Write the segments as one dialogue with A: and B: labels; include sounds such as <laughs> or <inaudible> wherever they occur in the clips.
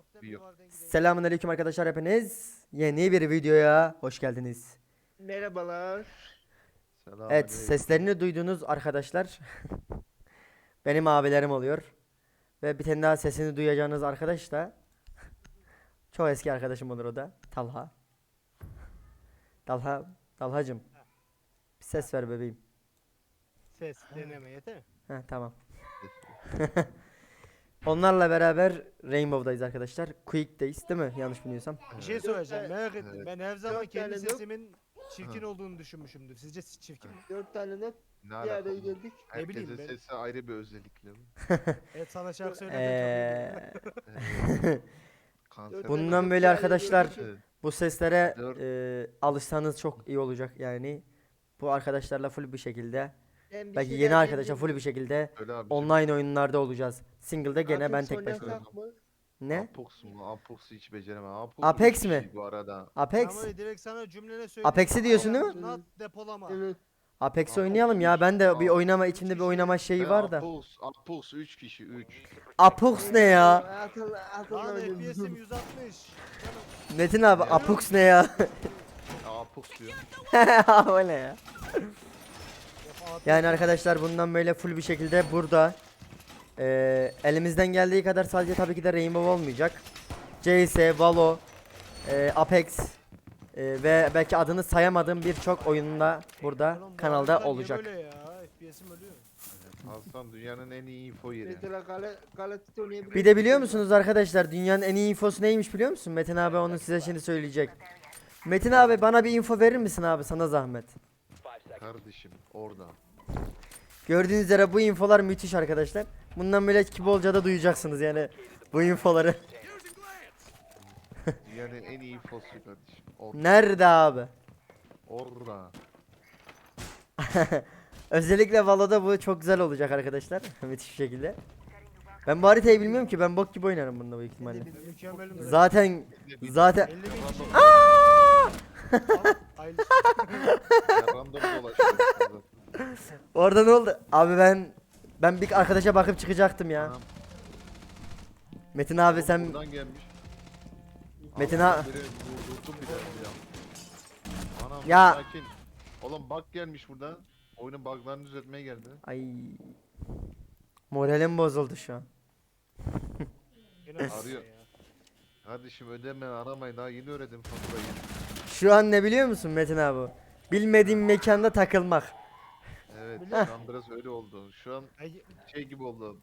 A: Yok
B: Bir yok.
C: Selamünaleyküm arkadaşlar hepiniz. Yeni bir videoya hoş geldiniz.
A: Merhabalar.
B: Selam
C: Evet seslerini duyduğunuz arkadaşlar <laughs> benim abilerim oluyor. Ve bir tane daha sesini duyacağınız arkadaş da <laughs> çok eski arkadaşım olur o da Talha. Talha, Talhacım. Bir ses ver bebeğim.
A: Ses deneme yeter mi?
C: Heh, tamam. <laughs> Onlarla beraber Rainbow'dayız arkadaşlar. Quick'teyiz değil mi? Yanlış bilmiyorsam.
A: Bir şey söyleyeceğim merak ettim. Ben her zaman
D: Dört
A: kendi
D: tane yok.
A: sesimin çirkin olduğunu düşünmüşümdür. Sizce çirkin mi?
D: Dört tane net
B: Ne
D: bir
B: alaka?
D: araya geldik.
A: Ne bileyim
B: Herkesin
A: ben.
B: sesi ayrı bir özellikle mi? <laughs>
A: Evet sana şarkı
C: Ee. <laughs>
B: Kanser.
D: Dört
C: Bundan böyle arkadaşlar.
B: Evet.
C: Bu seslere
B: Dört.
C: e, alışsanız çok iyi olacak yani. Bu arkadaşlarla full bir şekilde,
D: Ben bir
C: belki
D: şeyler
C: yeni arkadaşlar full bir şekilde
B: Öyle abi.
C: online oyunlarda olacağız. Single'da gene ben
D: Apex
C: tek başıma.
D: oynasak mı?
C: Ne?
B: Apox mu? Apex'i hiç beceremem. Apox,
C: Apex mi?
B: kişi Bu arada.
C: Apex.
A: Ama direkt sana cümlene söyleyeyim.
C: Apex'i diyorsun değil mi?
A: Not depolama.
D: Evet.
C: Apex
B: Apex
C: oynayalım ya. Ben de bir
B: Apex.
C: oynama içimde bir oynama şeyi
B: Ben
C: var da.
B: Apox, Apox 3 kişi 3.
C: Apex ne ya?
D: Atıl, atıl
A: Lan
D: oynadım.
A: FPS'im 160.
C: Metin abi Apex ne ya?
B: Apox diyor. <laughs>
C: o ne ya? Yani arkadaşlar bundan böyle full bir şekilde burada eee, elimizden geldiği kadar sadece tabii ki de Rainbow olmayacak. CS, Valo, eee, Apex eee, ve belki adını sayamadığım birçok oyununda burada
A: Oğlum bu
C: kanalda
A: niye
C: olacak.
A: Böyle ya. FPS'im ölüyor.
B: Hasan dünyanın en iyi info yeri.
D: Mesela Galatasaray.
C: Bir de biliyor musunuz arkadaşlar dünyanın en iyi infosu neymiş biliyor musun? Metin abi onu size şimdi söyleyecek. Metin abi bana bir info verir misin abi sana zahmet?
B: Kardeşim orada.
C: Gördüğünüz üzere bu infolar müthiş arkadaşlar. Bundan böyle Kibolca'da da duyacaksınız yani bu infoları.
B: Dünyanın en iyi infosu kardeşim.
C: Nerede abi?
B: Orada.
C: Özellikle Valo'da bu çok güzel olacak arkadaşlar. Müthiş bir şekilde. Ben bu haritayı bilmiyorum ki ben bok gibi oynarım bunda büyük ihtimalle. Zaten zaten
A: 50 bin kişi. Aylık.
B: Ya random dolaşıyor.
C: orada ne oldu? Abi ben ben bir arkadaşa bakıp çıkacaktım ya.
B: Anam,
C: Metin abi sen
B: Buradan gelmiş.
C: Metin ha-
B: biri bir de ya. Anam
C: Ya-
B: sakin. Oğlum bug gelmiş burada. Oyunun buglarını düzeltmeye geldi.
C: ay moralim bozuldu şu an. <laughs>
B: Arıyor. Kardeşim ödeme aramayın daha yeni öğrendim faturayı.
C: Şu an ne biliyor musun Metin abi? Bilmediğim mekanda takılmak.
B: Evet
A: Biliyor
B: şu an biraz öyle oldu. Şu an
A: Ay,
B: şey gibi oldu.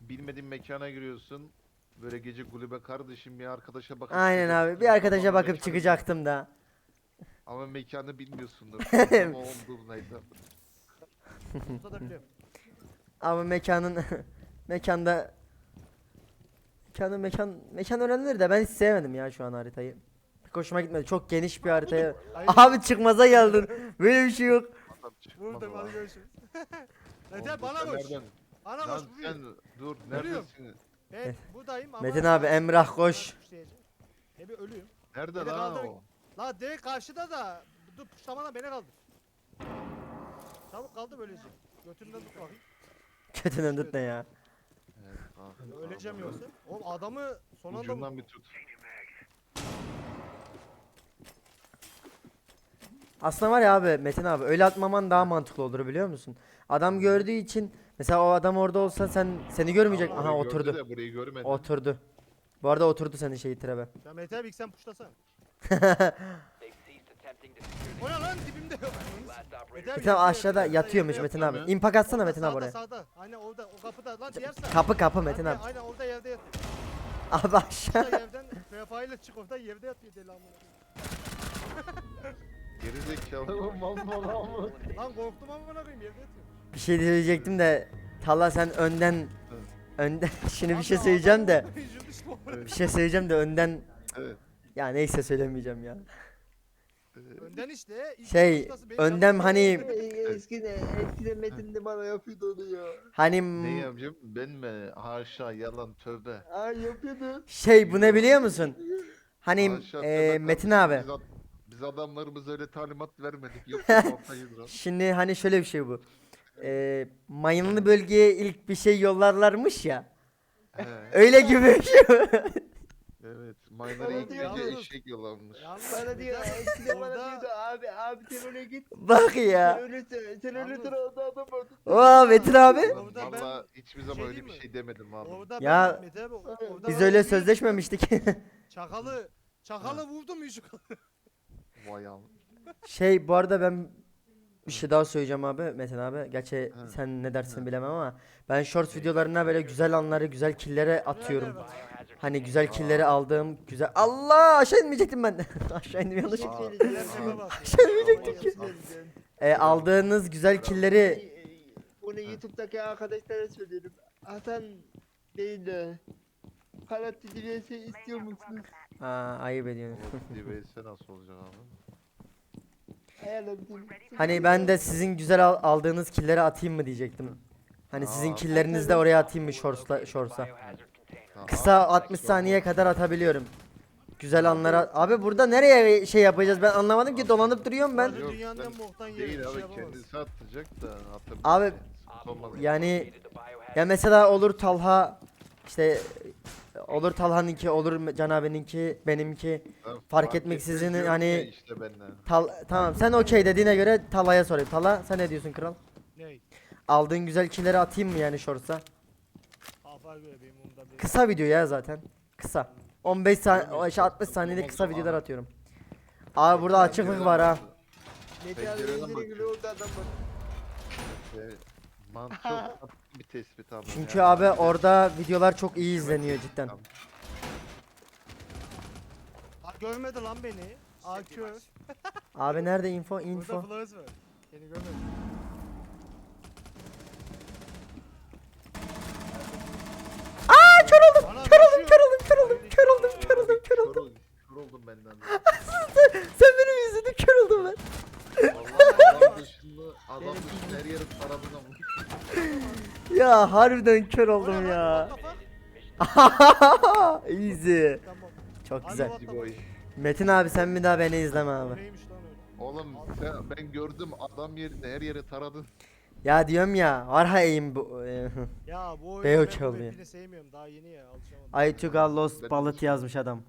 B: Bilmediğin mekana giriyorsun. Böyle gece kulübe kardeşim bir arkadaşa bakıp
C: Aynen abi. Bir arkadaşa
B: Ama
C: bakıp
B: mekanı-
C: çıkacaktım da. <laughs>
B: Ama mekanı bilmiyorsundur. Tam olduğundaydı.
A: burada da biliyorum.
C: Ama mekanın <laughs> mekanda mekanın mekan mekan öğrenilir de ben hiç sevmedim ya şu an haritayı. Pek hoşuma gitmedi. Çok geniş bir haritaya.
A: Ay,
C: Abi çıkmaza geldin. Böyle bir şey yok.
A: Vurdum
B: lan.
A: hadi görüşürüz. <laughs>
B: Dur,
A: bana koş.
B: nereden-
A: Bana
B: Lan
A: koş vuruyor.
B: sen dur neredesin?
A: Ben buradayım ama.
C: Metin abi, Emrah koş.
A: Ne bir ölüyüm.
B: Nerede
A: Beni
B: lan
A: kaldır.
B: o?
A: La direkt karşıda da. Dur puşlamana beni kaldır. Çabuk kaldır böylece. Götünden tut bakayım.
C: Kötünün tut ne ya.
B: Evet, ah,
A: Öleceğim yoksa. Oğlum adamı son anda
B: Ucundan bir tut.
C: Aslında var ya abi Metin abi öyle atmaman daha mantıklı olur biliyor musun? Adam gördüğü için mesela o adam orada olsa sen seni görmeyecek.
B: Ama
C: Aha
B: orayı gördü
C: oturdu.
B: de burayı görmedi.
C: Oturdu. Bu arada oturdu senin şeyi trebe.
A: Ya Mete abi ilk sen puşlasana. <laughs> O ne lan dibimde. Mete abi
C: Bir tane
A: yerde,
C: aşağıda yatıyormuş Metin abi. İmpak atsana Metin abi
A: sağda,
C: oraya.
A: Sağda. Aynen orada o kapıda. Lan diğer sağ.
C: Kapı kapı Metin abi.
A: Aynen orada yerde yatıyor.
C: Abi aşağı.
A: Orada yerden PFA ile çık orada yerde yatıyor deli amına. <laughs>
B: Geri zekalı. Mal mal mal.
A: Lan korktum amına koyayım yerde yatıyor.
C: Bir şey diyecektim de Talla sen önden önden <laughs> şimdi bir şey söyleyeceğim de bir şey söyleyeceğim de önden
B: Evet.
C: ya neyse söylemeyeceğim ya.
A: Önden işte. ilk
C: Şey,
A: benim
C: önden
A: yanımda
C: hani-.
D: Ey, Eskiden, eskiden Metin de bana yapıyordu onu ya.
C: Hani
B: Ne
C: m-
B: yapacağım? Ben mi? Haşa yalan tövbe.
D: Ay yapıyordu.
C: şey bu ne biliyor musun? Hani
B: Haşa,
C: e,
B: tövbe
C: Metin
B: kardeşim,
C: abi
B: Biz, biz adamlarımıza öyle talimat vermedik. Yok <laughs> ortayız lan.
C: şimdi hani şöyle bir şey bu. E, mayınlı bölgeye ilk bir şey yollarlarmış ya.
B: He. <laughs>
C: Öyle gibi bir şey bu.
B: Mayları
D: Bana
B: ilk
D: diyor,
B: önce
A: yalnız-
B: eşek yollamış.
A: Yalnız
D: Bana diyor eskiden bana
A: orada- <laughs>
D: diyordu abi abi sen oraya git.
C: Bak
D: Sen
C: ya.
D: ölürsün. Sen
A: Yalnız-
D: ölürsün orada adam orada.
C: Oo Metin abi.
A: Orada ben-
B: Valla hiçbir zaman
A: şey
B: öyle
A: diyeyim
B: bir
A: mi?
B: şey demedim abi.
A: Orada
C: Ya,
A: ben Mete abi, orada
C: Biz
A: ben
C: öyle
A: bir
C: sözleşmemiştik.
A: Çakalı çakalı vurdum yüzü
B: Vay
C: şey bu arada ben bir şey daha söyleyeceğim abi Metin abi. Gerçi
B: Ha.
C: sen ne dersin
B: Ha.
C: bilemem ama ben short videolarına böyle güzel anları, güzel killere atıyorum. Hani güzel killleri aldığım güzel Allah aşağı inmeyecektim ben. <laughs> aşağı indim yanlış.
D: Bir şey
B: Aa.
D: söyleyeceğim.
A: Aa.
D: Ama
C: Söylemeyecektim
D: bir şey söyleyeceğim.
C: E, aldığınız güzel killleri
D: Bunu YouTube'daki arkadaşlara söylüyorum. Hasan değil de of Duty vs istiyor musunuz?
C: Aa, ayıp ediyorsun.
B: DBS <laughs> nasıl olacak abi?
C: Hani ben de sizin güzel al- aldığınız killeri atayım mı diyecektim. Hani sizin
B: Aa.
C: killerinizi de oraya atayım mı shorts'la shorts'a. Kısa
B: abi,
C: 60 saniye kadar atabiliyorum. Güzel anlara. Abi burada nereye şey yapacağız ben anlamadım ki dolanıp duruyorum ben.
B: Yok,
A: dünyanın en
B: ben-
A: boktan yeri.
B: Değil
A: şey
B: abi
A: yapamaz.
B: kendisi atacak da atabilir.
C: Abi,
B: olmaz.
C: Yani ya mesela olur Talha işte olur Talha'nınki olur Can abininki benimki
B: Ben
C: fark etmeksizin hani-
B: işte.
C: Tal tamam sen okey dediğine göre Talha'ya sorayım. Talha sen ne diyorsun kral?
A: Ney?
C: Aldığın güzel killeri atayım mı yani shorts'a? Kısa video ya zaten. Kısa. 15 saniye, işte 60
B: olmaz,
C: saniyede kısa videolar atıyorum. Abi burada açıklık var ha.
D: Mete abi
B: Man <laughs> çok tatlı bir tespit abi.
C: Çünkü
B: ya.
C: abi orada videolar çok iyi izleniyor cidden.
A: Ha, görmedi lan beni. AQ. <laughs>
C: Abi nerede info
A: Burada
C: info?
A: flawless var. Beni görmedi.
C: Aa kör oldum.
A: Bana
C: Kör oldum,
A: düşüyor.
C: kör oldum, kör oldum, kör oldum, kör oldum, kör
B: Kör
C: oldum.
B: ol- Kör oldum benden. de. <laughs>
C: Sen benim yüzümden kör oldum ben.
B: Vallahi <laughs> adam dışında adam dışında her yeri taradın ama.
C: Ya harbiden kör oldum ya. <laughs> Easy.
A: Tamam.
C: Çok güzel.
B: Boy.
C: Metin abi sen bir daha beni izleme abi.
A: Neymiş lan öyle?
B: Oğlum sen, ben gördüm adam yerinde her yeri taradın.
C: Ya diyorum ya eğim bu.
A: Ya bu oyunu
C: Beyok
A: ben bu
C: oluyor.
A: mapini sevmiyorum. Daha yeni ya alışamadım.
C: I took a lost bullet yazmış adam.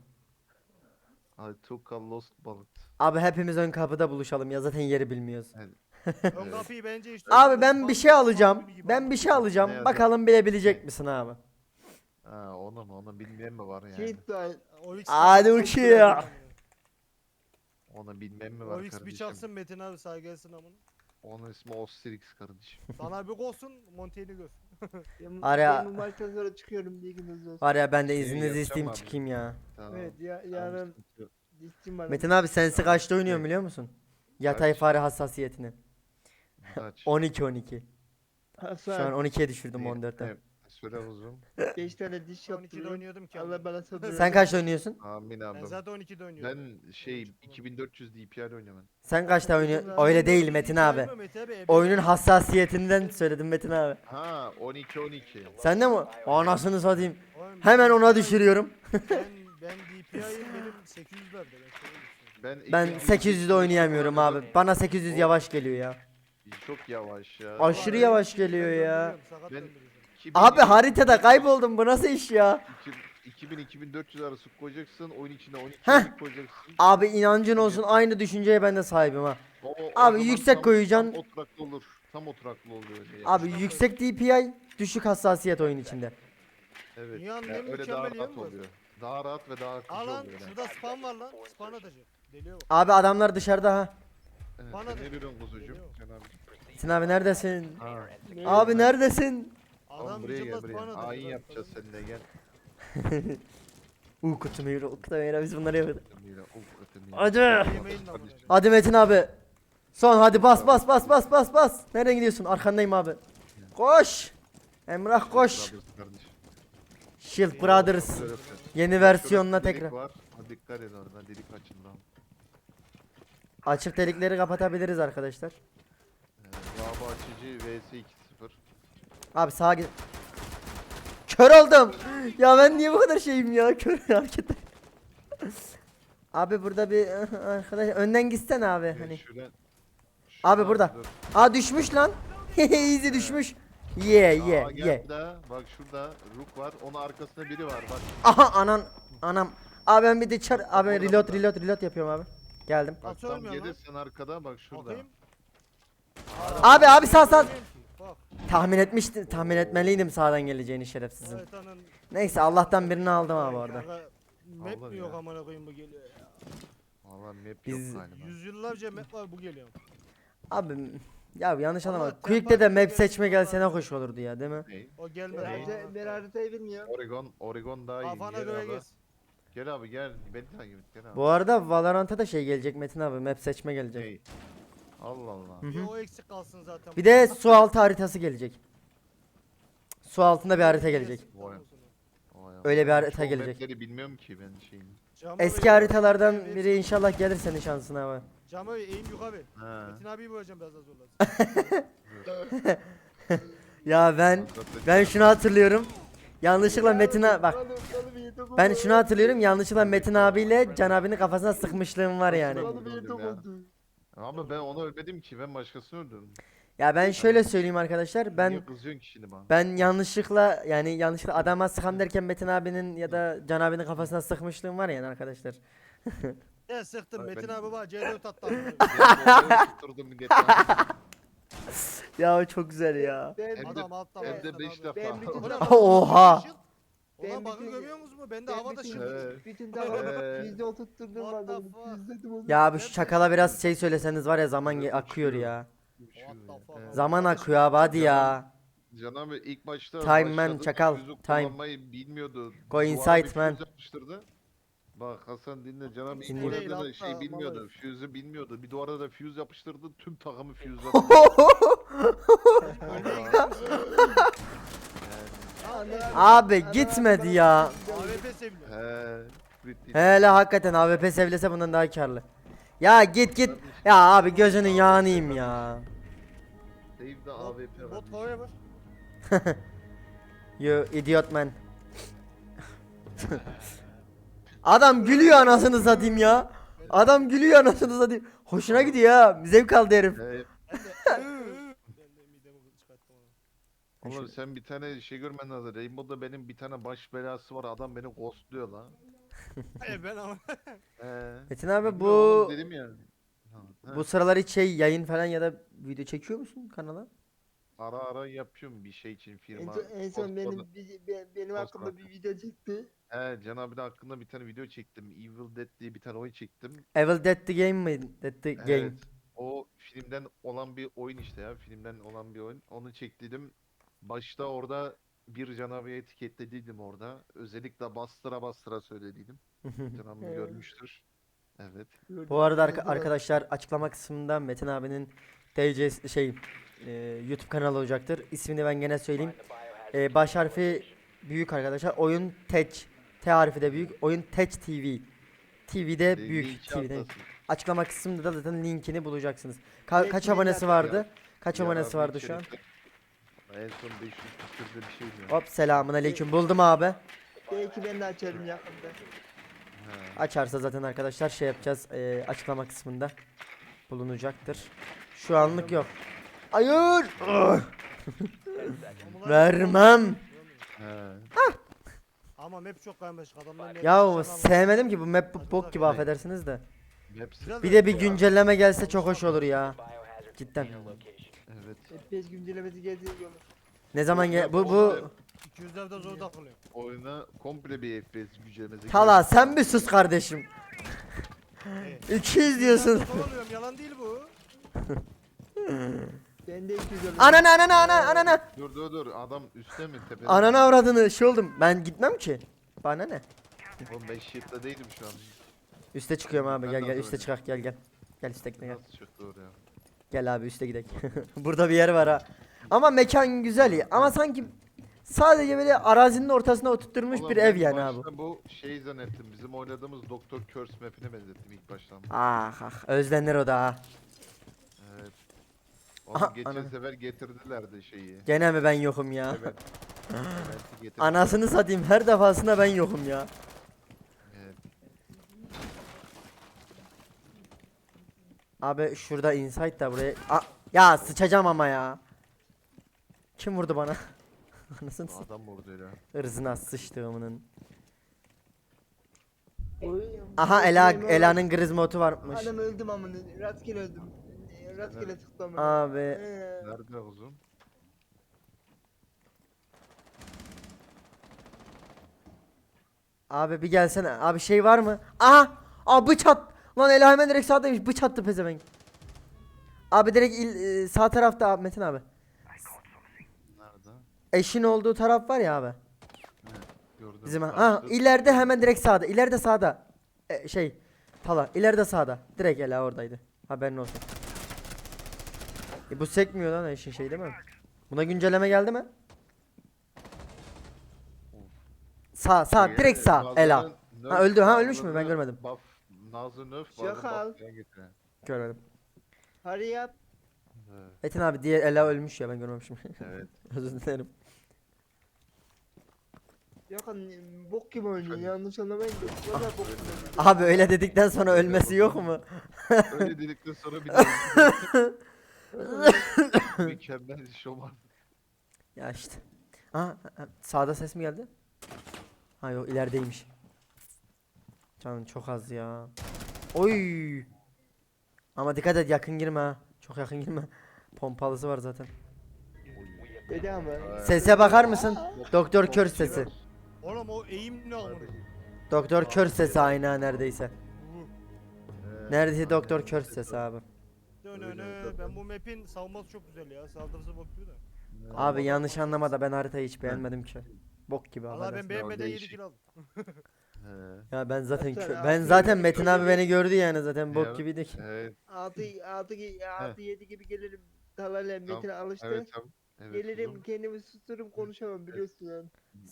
B: I took a lost bullet.
C: Abi hepimiz ön kapıda buluşalım ya zaten yeri bilmiyoruz. <laughs>
A: Ön kapıyı bence işte.
C: Abi ben bir şey alacağım. Ben bir şey alacağım.
B: Ne
C: Bakalım bilebilecek misin abi?
B: Ha onu mu onu bilmeyen mi var yani?
D: Şey var.
A: O X
C: Hadi uçuyor ya.
B: Onu bilmeyen mi var
A: O X bir
B: kardeşim?
A: çalsın Metin abi sağ gelsin amına.
B: Onun ismi Ostrix kardeşim.
A: Sana bir olsun Monte'ni gör.
D: Ben,
C: Araya- <laughs>
D: ben bu maçtan sonra çıkıyorum bilginiz olsun.
C: Var ya ben de
B: Şey
C: izninizi
B: yapacağım
C: isteyeyim
B: abi.
C: çıkayım ya.
B: Tamam.
D: Evet ya, yarın dişçim var.
C: Metin abi sensi kaçta oynuyor biliyor musun? Yatay
B: Kaç?
C: fare hassasiyetini.
B: Kaç? <laughs>
C: 12 12. Şu an
D: Hasan
C: 12'ye düşürdüm
B: İyi,
C: 14'ten.
B: evet. Söyle uzun. <laughs>
D: 5 tane diş
A: 12'de
D: yaptırdım.
A: oynuyordum ki.
D: Allah bana <laughs> sabır.
C: Sen kaçta oynuyorsun?
B: Amin
A: Ben
B: abi.
A: zaten 12'de oynuyordum.
B: Ben şey 2400 DPI oynuyorum ben.
C: Sen kaçta oynuyorsun? Öyle değil Metin abi.
A: Mete abi, ebe-
C: Oyunun hassasiyetinden söyledim Metin abi.
B: Ha 12 12.
C: Sen de mi? Anasını satayım.
A: Oğlum,
C: Hemen ona düşürüyorum. <laughs>
A: Ben ben DPI'yim benim 800'lerde ben söyleyeyim.
B: Ben
C: Ben
B: 200
C: 800'de oynayamıyorum abi. Bana 800 yavaş geliyor ya.
B: Çok yavaş ya.
C: Aşırı yavaş geliyor ya.
B: Ben-. 2000
C: Abi haritada kayboldum. Bu nasıl iş ya?
B: 2000 2400 arası koyacaksın. Oyun içine 12
C: Heh.
B: koyacaksın.
C: Abi inancın olsun aynı düşünceye ben de sahibim ha.
B: O- o- o
C: Abi
B: zaman
C: yüksek
B: tam-
C: koyacaksın.
B: Tam oturaklı olur. Tam oturaklı oluyor. Yani.
C: Abi yüksek DPI, düşük hassasiyet oyun içinde.
B: evet.
A: Dünyanın
B: ya
A: en
B: öyle daha
A: mükemmel
B: rahat
A: yanı bu.
B: oluyor. Daha rahat ve daha akıcı
A: Aa lan
B: oluyor.
A: şurada spam var lan. Spam atacak. Deliyor bak.
C: Abi adamlar dışarıda ha.
B: Evet,
A: Bana
B: sen
A: da-
B: ne diyorsun kuzucuğum? Sen abi.
C: Sin abi neredesin?
B: Ha.
C: Abi neredesin?
B: Oğlum
A: Adam
B: buraya
A: vücudla
B: gel buraya. Ayin yapacağız seninle gel. <laughs>
C: Uuu kutu meyre, kutu meyre biz bunları
B: uf, ötümüyle.
C: Hadi.
A: Yemeğin.
C: Hadi Metin abi. Son hadi bas bas bas bas bas bas. Nereye gidiyorsun? Arkandayım abi. Koş. Emrah koş.
B: Brothers kardeşim.
C: Shield Brothers yeni versiyonuna
B: şurada delik
C: tekrar.
B: Var. Ha, dikkat edin orada delik açın lan.
C: Açık delikleri kapatabiliriz arkadaşlar.
B: Ee, Lavabo açıcı vs 2-0.
C: Abi sağa git. Kör oldum. Ya ben niye bu kadar şeyim ya? <laughs> Kör hareketler. Abi burada bir arkadaş önden gitsene abi hani. Abi burada.
B: dur.
C: Aa düşmüş lan. <laughs> Easy düşmüş. Ye
B: Aa,
C: ye
B: gel
C: ye.
B: bir daha. Bak şurada Rook var. Onun arkasında biri var. Bak.
C: Aha anan anam Abi ben bir de çar abi ben reload reload reload yapıyorum abi. Geldim.
B: Bak
A: Nasıl
B: tam
A: ölmüyor lan?
B: gelirsen arkada bak şurada.
A: Bakayım.
C: Abi abi sağ sağ. Tahmin etmiştim. Tahmin etmeliydim sağdan geleceğini şerefsizin. Neyse Allah'tan birini aldım abi orada.
A: Map mi yok
B: ya.
A: amına koyayım bu geliyor ya.
B: Valla map
C: Biz-
B: yok galiba.
A: Yüzyıllarca map var bu geliyor.
C: Abi ya yanlış
A: Ama
C: anlama. Quick'te de map seçme gelse ne hoş olurdu ya değil mi?
B: Ney?
A: O gelmez.
D: Ben,
A: o
B: Hey.
A: amına
D: ben
A: koyayım.
D: haritayı bilmiyorum.
B: Oregon, Oregon daha iyi.
A: Kafana
B: Gel
A: göre
B: abi.
A: gez.
B: Gel abi gel. Beni takip et gel abi.
C: Bu arada Valorant'a da şey gelecek Metin abi. Map seçme gelecek.
B: Ney? Allah Allah.
C: Hı
A: Bir
C: hı.
A: o eksik kalsın zaten.
C: Bir de su altı haritası gelecek. Su altında bir harita gelecek.
B: Vay. Vay
C: Öyle bir harita gelecek.
B: mapleri bilmiyorum ki ben şeyini.
C: Eski haritalardan biri inşallah gelir senin şansına abi.
A: Camo eğim yukarı.
B: Ha.
A: Metin abiyi vuracağım biraz az zorlasın. <laughs>
C: Ya ben ben şunu hatırlıyorum. Yanlışlıkla Metin abi bak ben şunu hatırlıyorum yanlışlıkla Metin abiyle Can abinin kafasına sıkmışlığım var yani.
D: Oldu.
B: Ama ben onu ölmedim ki ben başkasını öldürdüm.
C: Ya ben şöyle söyleyeyim arkadaşlar ben
B: Niye kızıyorsun ki şimdi bana?
C: ben yanlışlıkla yani yanlışlıkla adama sıkam derken Metin abinin ya da Can abinin kafasına sıkmışlığım var yani arkadaşlar. <laughs>
A: Sıktım
B: Abi
A: Metin <laughs>
B: ben-
A: abi var C4 attı.
B: tutturdum.
C: Ya o çok güzel ya.
D: Ben,
B: Hem de-
A: Adam alttan
B: Hem de 5
A: abi.
B: defa.
D: Ben bütün- <laughs>
A: ne?
C: Oha.
A: Ulan
D: Ben
A: bakın görmüyor musunuz mu? Ben de havada şimdi.
B: Evet. <laughs>
D: bütün takımı
B: Ee.
D: yüzde oturtturdum
A: What
D: var
A: the
D: benim.
A: fuck?
D: Yüzledim onu.
C: Ya abi şu çakala biraz şey söyleseniz var ya zaman ge- akıyor ya.
A: What the fuck?
B: Evet.
C: Zaman akıyor abi hadi ya.
B: Can abi ilk başta
C: Time man,
B: başladı,
C: çakal, time.
B: kullanmayı bilmiyordu.
C: Go
B: Duvara
C: inside,
B: bir
C: man.
B: yapıştırdı. Bak Hasan dinle Can abi ilk
C: Dinliyorum.
A: Değil,
B: şey
A: hatta
B: bilmiyordu. Füzü bilmiyordu. Bir duvara da füz yapıştırdı. Tüm takımı füz <laughs> <laughs>
C: Abi gitmedi ya.
A: AWP seviliyor.
B: He.
C: Hele hakikaten AWP sevlese bundan daha karlı. Ya git git. Ya abi gözünün yağını yiyeyim ya.
B: Dave'de
A: Bot,
B: AWP var.
A: bot forever. <laughs>
C: You idiot man. <laughs> Adam gülüyor anasını satayım ya. Adam gülüyor anasını satayım. Hoşuna gidiyor ha. Zevk aldı herif.
B: He. <laughs>
A: Ben de midemi çıkarttım
B: Oğlum sen bir tane şey görmen lazım. Rainbow'da benim bir tane baş belası var. Adam beni ghostluyor lan. <laughs>
A: Hayır ben ama.
B: He.
C: Metin abi bu
B: oğlum Dedim ya. Ha,
C: bu sıralar hiç şey yayın falan ya da video çekiyor musun kanala?
B: Ara ara yapıyorum bir şey için
D: En
B: firma.
D: son, en son benim, bir- ben- benim
B: Post
D: hakkımda bir video çıktı.
B: He Can abi de hakkında bir tane video çektim. Evil Dead diye bir tane oyun çektim.
C: Evil Dead the Game mi? Dead the Game.
B: Evet. O filmden olan bir oyun işte ya. Filmden olan bir oyun. Onu çektiydim. Başta orada bir canavarı etiketlediydim orada. Özellikle bastıra bastıra söylediydim. <laughs> Can abi
D: Evet.
B: görmüştür. Evet.
C: Bu arada arka- arkadaşlar açıklama kısmında Metin abinin DC şey e, YouTube kanalı olacaktır. İsmini ben gene söyleyeyim. E, baş harfi büyük arkadaşlar. Oyun Tech. T harfi de büyük. Oyun Tech TV. TV'de büyük.
B: linki
C: TV'de.
B: atlasın.
C: Açıklama kısmında da zaten linkini bulacaksınız. Ka- kaç abonesi vardı? Kaç abonesi vardı şu an?
B: içerikte- En son 500 küsürde bir şey diyor.
C: Hop selamun aleyküm. Buldum abi.
D: Belki ben de açarım yakında.
C: Açarsa zaten arkadaşlar şey yapacağız. e, açıklama kısmında bulunacaktır. Şu anlık yok. Hayır. Ah! <laughs> Vermem.
B: He.
A: Ama map çok karmaşık adamlar.
C: Ya sevmedim ki bu map bu bok gibi affedersiniz de.
B: Hepsi.
C: Bir de bir güncelleme gelse çok hoş olur ya. Cidden.
B: Evet.
D: F5 güncellemesi gelecek yolu.
C: Ne zaman gel bu bu
A: 200'lerde zor takılıyor.
B: Oyuna komple bir FPS gücelmesi.
C: Tala sen bir sus kardeşim.
A: Evet.
C: 200 diyorsun.
A: Oluyorum, yalan değil bu. <laughs>
D: Ben de 200 oldum.
C: Ananı ananı ananı ananı.
B: Dur dur dur adam üstte mi tepede?
C: Ananı avradını şey oldum. Ben gitmem ki. Bana ne?
B: Oğlum ben shift'te değilim şu an.
C: Üste çıkıyorum abi
B: Ben
C: gel
B: de
C: gel
B: az
C: üste
B: önce.
C: çıkak gel gel. Gel üste gel.
B: Nasıl çıktı oraya?
C: Gel abi üste gidelim. <laughs> Burada bir yer var ha. Ama mekan güzel ya. Ama sanki sadece böyle arazinin ortasına oturtturmuş
B: Oğlum
C: bir
B: ben
C: ev yani abi.
B: bu şey zannettim. Bizim oynadığımız Doktor Curse map'ine benzettim ilk baştan.
C: Ah ah özlenir o da ha.
B: Evet. Oğlum
C: Aha,
B: geçen
C: ana.
B: sefer getirdilerdi şeyi.
C: Gene mi ben yokum ya?
B: Evet. <laughs> Event'i getirdiler.
C: Anasını satayım her defasında ben yokum ya.
B: Evet.
C: Abi şurada insight da buraya. Aa, ya sıçacağım ama ya. Kim vurdu bana? <laughs> Anasını satayım.
B: Adam vurdu ya.
C: Irzına sıçtığımının. Aha Ela Ela'nın griz modu varmış.
D: Adam öldüm amına. Rastgele öldüm. Rastgele amına.
C: Abi
D: Ee,
B: Nerede uzun?
C: abi bir gelsene. Abi şey var mı? Aha! Abi bıçak. Lan Ela hemen direkt sağdaymış. Bıç attı pezevenk. Abi direkt il, e, sağ tarafta abi Metin abi.
B: Nerede?
C: Eşin olduğu taraf var ya abi.
B: Gördüm.
C: Bizim ha ileride hemen direkt sağda. İleride sağda. E, şey Tala ileride sağda. Direkt Ela oradaydı. Haberin olsun. E, bu sekmiyor lan eşin şey değil mi? Buna güncelleme geldi mi? Sağ sağ
B: Şey,
C: direkt sağ Ela. Ha, öldü, ha, ölmüş mü? Ben görmedim.
B: Buff, Nazlı nöf
D: Şaka.
B: vardı buff falan getiren.
C: Görmedim.
D: Hurry up.
C: Metin abi diğer Ela ölmüş ya ben görmemişim.
B: Evet. <laughs>
C: Özür dilerim.
D: Yok bok gibi oynuyor yanlış anlamayın. da. Valla bok gibi oynuyor.
C: Abi öyle dedikten sonra ölmesi yok mu? <laughs>
B: Öyle dedikten sonra bir de <laughs> mükemmel şoman.
C: Ya işte. Aha ha, sağda ses mi geldi? Ha yok ilerideymiş. Canım çok az ya. Oy. Ama dikkat et yakın girme ha. Çok yakın girme. Pompalısı var zaten.
D: Dedi ama.
C: Sese bakar mısın? Doktor kör sesi.
A: Oğlum o eğim ne amına?
C: Doktor kör sesi aynı ha neredeyse. Neredeyse doktor kör sesi abi.
A: Dönönö. Ben bu map'in savunması çok güzel ya. Saldırısı bok gibi de.
C: Abi yanlış anlama da ben haritayı hiç beğenmedim ki. Bok gibi
A: Valla ben beğenmeden 7
B: değişik.
A: kill aldım. <laughs>
B: He,
C: Ya ben zaten kö-
D: abi
C: ben zaten Metin abi beni gördü yani zaten bok
B: Evet.
C: gibiydik.
B: Evet.
D: 6 6 6 7 gibi gelirim. Talayla Metin'e alıştı.
B: Evet tamam. Evet,
D: Gelirim
B: uzun.
D: kendimi sustururum konuşamam biliyorsun yani.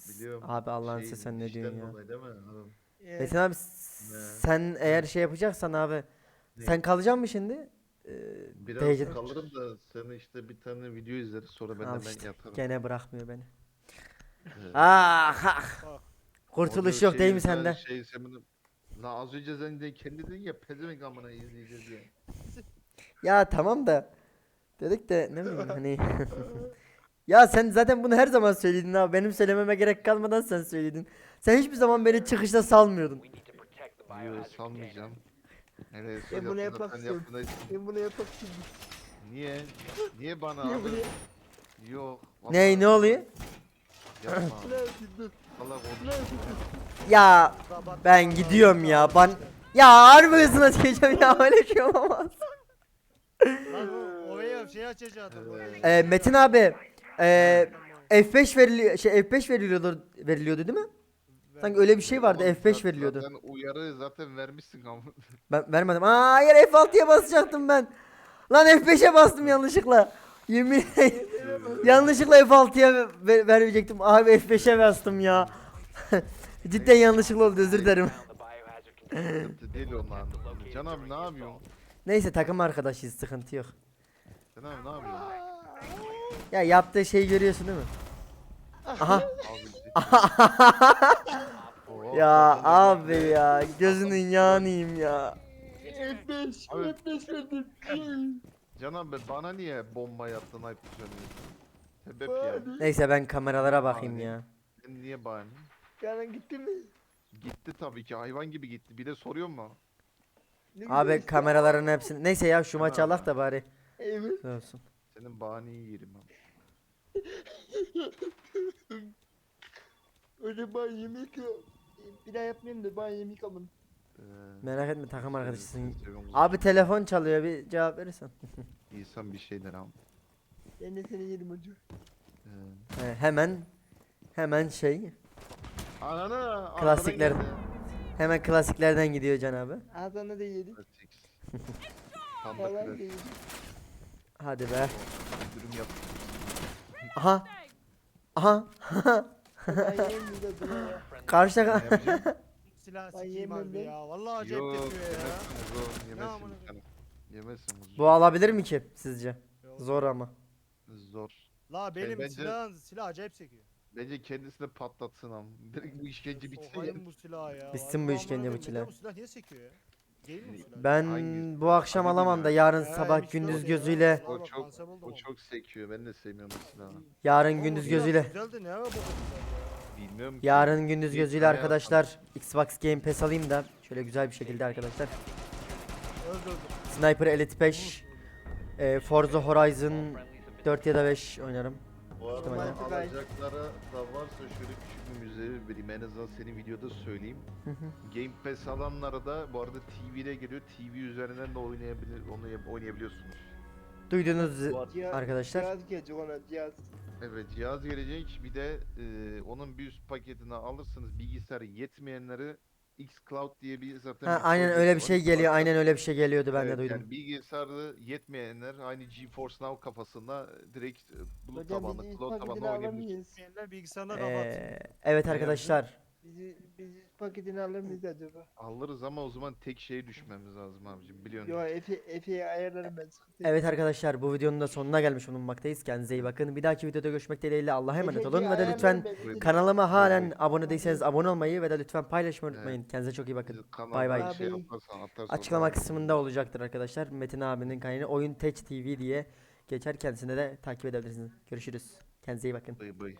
B: Biliyorum.
C: Abi Allah'ın
B: Şey,
C: sen ne
B: işten
C: diyorsun ya?
B: dolayı değil mi? Anladım.
D: Ee,
C: Metin abi s- sen eğer şey yapacaksan abi
B: Ne?
C: sen kalacak mısın şimdi? Ee,
B: Biraz
C: Teyze-
B: kalırım da sen işte bir tane video izleriz sonra ben
C: Al
B: hemen
C: işte,
B: yatarım.
C: Gene bırakmıyor beni.
B: Evet.
C: Ah, ah.
A: Bak.
C: Kurtuluş yok değil mi sende?
B: Şey, sen La az önce sen de kendi dedin ya pezevenk amına izleyeceğiz diye. <laughs>
C: Ya tamam da dedik de ne bileyim hani <laughs> Ya sen zaten bunu her zaman söyledin abi. Benim söylememe gerek kalmadan sen söyledin. Sen hiçbir zaman beni çıkışta salmıyordun.
B: Yo sanmayacağım. Hele
D: Ben bunu
B: sen
D: istiyorum. Ben bunu istedim.
B: Niye? Niye bana
D: Niye
B: Yok.
C: Ne ne oluyor?
B: Yapma.
C: Ya ben gidiyorum ya. Ben ya harbi hızına çıkacağım ya öyle şey olamaz.
A: Lan o ovaya şey açacaktım.
B: Evet.
C: Ee, Metin abi e, F5 veriliyor şey F5 veriliyordu veriliyordu değil mi? Sanki öyle bir şey vardı
B: Oğlum
C: F5
B: zaten-
C: veriliyordu.
B: Zaten uyarı zaten vermişsin ama.
C: Ben vermedim. Aa hayır F6'ya basacaktım ben. Lan F5'e bastım yanlışlıkla. Yemin yanlışlıkla F6'ya ver, verecektim. Abi F5'e bastım ya. <laughs> Cidden yanlışlıkla oldu özür dilerim.
B: Sıkıntı değil onlar. Can abi ne yapıyorsun?
C: Neyse takım arkadaşıyız sıkıntı yok.
B: Can abi ne yapıyorsun?
C: Ya yaptığı şeyi görüyorsun değil mi? Aha. Ya abi ya gözünün yağınıyım ya.
D: F5
B: Abi-
D: F5 verdim.
B: Can abi bana niye bomba yaptın ayıp söylüyorsun? Sebep ya.
C: Neyse ben kameralara bakayım
B: Abi.
C: ya.
B: Sen niye bahane?
D: Canan gitti mi?
B: Gitti tabii ki hayvan gibi gitti. Bir de soruyor mu?
D: Ne güzel
C: Abi
D: işte.
C: kameraların hepsini. Neyse ya şu maçı alak da bari.
D: Evet.
C: Olsun.
B: Senin bahaneyi yerim abi. <laughs>
D: Öyle ben yemek yok. Bir daha yapmayayım da ben yemek alın.
B: Ee,
C: Merak etme takım arkadaşısın.
B: seviyorum.
C: Abi telefon çalıyor bir cevap verirsen. <laughs>
B: İnsan bir şeyler abi.
D: Ben de seni yerim hocam.
B: Ee,
C: He, hemen hemen şey
B: Ananı arkadan
C: Klasikler.
B: geldi.
C: hemen klasiklerden gidiyor Can abi.
D: Ağzına da yedim.
B: Klasik. <laughs> Tam da klasik.
D: yedim.
C: Hadi be.
B: Dürüm yap.
C: Aha. Aha. <laughs> Karşıda
B: Ne yapacaksın?
A: Silah sikeyim
D: yemin
A: abi
D: ben-
A: ya. Vallahi acayip
B: Yok
A: yapıyor ya.
B: Yemezsin
A: amına
B: bir tane. Yemezsin uzun.
C: Bu alabilir mi ki sizce?
A: Yok.
C: Zor ama.
B: Zor.
A: La benim
B: bence-
A: silahın silah acayip sekiyor.
B: Bence kendisini patlatsın ama. Direkt bu işkence bitsin ya.
A: Sokayım bu silahı ya.
C: Bitsin bu
A: Vallahi
C: işkence,
A: amına
C: bu silah.
A: neden Bu silah niye sekiyor ya? Değil mi bu silah?
C: Ben
B: Hangisi?
C: bu akşam alamam da yarın
A: Ya,
C: sabah
A: M24
C: gündüz
A: ya.
C: gözüyle
A: Vallahi
B: O çok-
A: oldum
B: O
A: ama.
B: çok sekiyor. Ben de sevmiyorum bu silahı.
C: yarın
A: Oğlum,
C: gündüz
A: silah
C: gözüyle
A: Güzeldi ne ya bu kadar ya.
B: Bilmiyorum ki.
C: Yarın gündüz gözüyle arkadaşlar Xbox Game Pass alayım da şöyle güzel bir şekilde arkadaşlar. Sniper Elite 5, e, Forza Horizon 4 ya da 5 oynarım.
B: Bu arada
C: İhtimalle.
B: alacaklara da varsa şöyle küçük bir müze vereyim. En azından senin videoda söyleyeyim.
C: Hı hı.
B: Game Pass alanlara da bu arada TV'de geliyor. TV üzerinden de oynayabilir, onu oynayabiliyorsunuz.
C: Duydunuz
D: Cihaz,
C: arkadaşlar.
D: Cihaz gelecek ona cihaz.
B: Evet cihaz gelecek. Bir de e, onun bir üst paketini alırsınız. Bilgisayarı yetmeyenleri Xcloud diye bir zaten
C: Ha,
B: bir
C: aynen öyle bir
B: var.
C: şey geliyor.
B: Hatta-
C: Aynen öyle bir şey geliyordu ben de
B: Evet,
C: duydum.
B: Yani bilgisayarı yetmeyenler aynı GeForce Now kafasında direkt e, bulut
D: Hocam
B: tabanlı, cloud
D: paketini
B: tabanlı
A: bilgisayarına kapat.
C: Ee, evet arkadaşlar.
D: Biz, biz paketini alır mıyız acaba?
B: Alırız ama o zaman tek şeye düşmemiz lazım abicim biliyorsun.
D: Yo Efe, Efe'yi ayarlarım ben sıkıntı yok.
C: Evet arkadaşlar bu videonun da sonuna gelmiş bulunmaktayız. Kendinize iyi bakın. Bir dahaki videoda görüşmek dileğiyle Allah'a emanet
D: Efe'yi
C: olun ve de
D: ayarlarım
C: lütfen
D: ben,
C: kanalıma halen
B: Evet.
C: abone değilseniz abone olmayı ve de lütfen paylaşmayı
B: Evet.
C: unutmayın. Kendinize çok iyi bakın. Bay bay.
B: Şey
D: Abi.
B: atarsan
C: Açıklama kısmında olacaktır arkadaşlar. Metin abinin kaynağı Oyun Tech TV diye geçer. Kendisine de takip edebilirsiniz. Görüşürüz. Kendinize iyi bakın.
B: Bay bay.